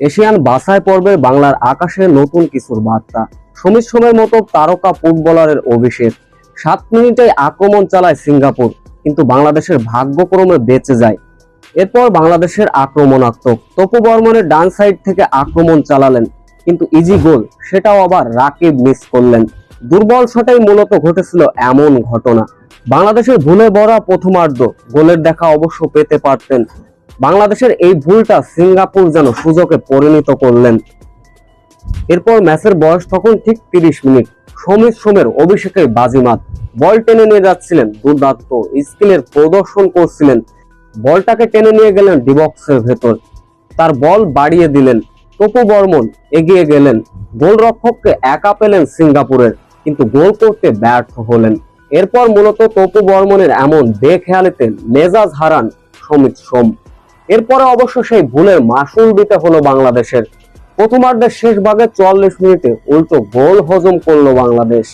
Asian বাছাই পর্বে বাংলার আকাশে নতুন কিছুর বার্তা। সমিত সোমের মতো তারকা ফুটবলারের অভিষেক। সাত মিনিটে আক্রমণ চালায় সিঙ্গাপুর, কিন্তু বাংলাদেশের ভাগ্যক্রমে বেঁচে যায়। এরপর বাংলাদেশের আক্রমণাত্মক। তপু বর্মনের ডান সাইড থেকে আক্রমণ চালালেন, কিন্তু ইজি গোল সেটাও আবার রাকিব মিস করলেন। দুর্বল শটেই মূলত ঘটেছিল এমন ঘটনা। বাংলাদেশের ভুলে ভরা প্রথমার্ধ, গোলের দেখা অবশ্য পেতে পারতেন বাংলাদেশের এই ভুলটা সিঙ্গাপুর যেন সুযোগে পরিণত করলেন। এরপর ম্যাচের বয়স তখন ঠিক তিরিশ মিনিট। সমিত সোমের অভিষেকে বাজিমাত। বল টেনে নিয়ে যাচ্ছিলেন দুর্দান্ত। স্কিলের প্রদর্শন করছিলেন। বলটাকে টেনে নিয়ে গেলেন ডিবক্সের ভেতর। তার বল বাড়িয়ে দিলেন। তপু বর্মন এগিয়ে গেলেন। গোলরক্ষককে একা পেলেন সিঙ্গাপুরের, কিন্তু গোল করতে ব্যর্থ হলেন। এরপর মূলত তপু বর্মনের এমন বেখেয়ালিতে মেজাজ হারান সমিত সোম। এরপরে অবশ্য সেই ভুলের মাসুল দিতে হলো বাংলাদেশের। প্রথমার্ধের শেষ ভাগে চুয়াল্লিশ মিনিটে উল্টো গোল হজম করল বাংলাদেশ।